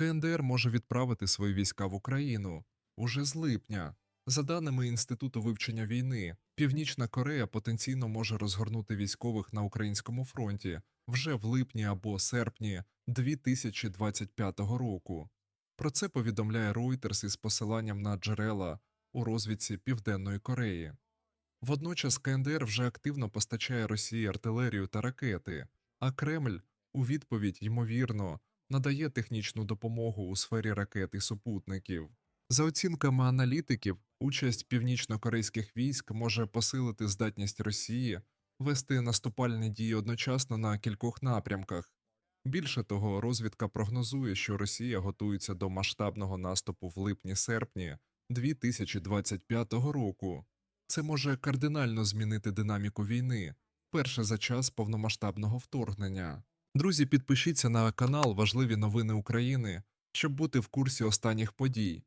КНДР може відправити свої війська в Україну уже з липня. За даними Інституту вивчення війни, Північна Корея потенційно може розгорнути військових на українському фронті вже в липні або серпні 2025 року. Про це повідомляє Reuters із посиланням на джерела у розвідці Південної Кореї. Водночас КНДР вже активно постачає Росії артилерію та ракети, а Кремль у відповідь, ймовірно, надає технічну допомогу у сфері ракет і супутників. За оцінками аналітиків, участь північно-корейських військ може посилити здатність Росії вести наступальні дії одночасно на кількох напрямках. Більше того, розвідка прогнозує, що Росія готується до масштабного наступу в липні-серпні 2025 року. Це може кардинально змінити динаміку війни, перше за час повномасштабного вторгнення. Друзі, підпишіться на канал Важливі новини України, щоб бути в курсі останніх подій.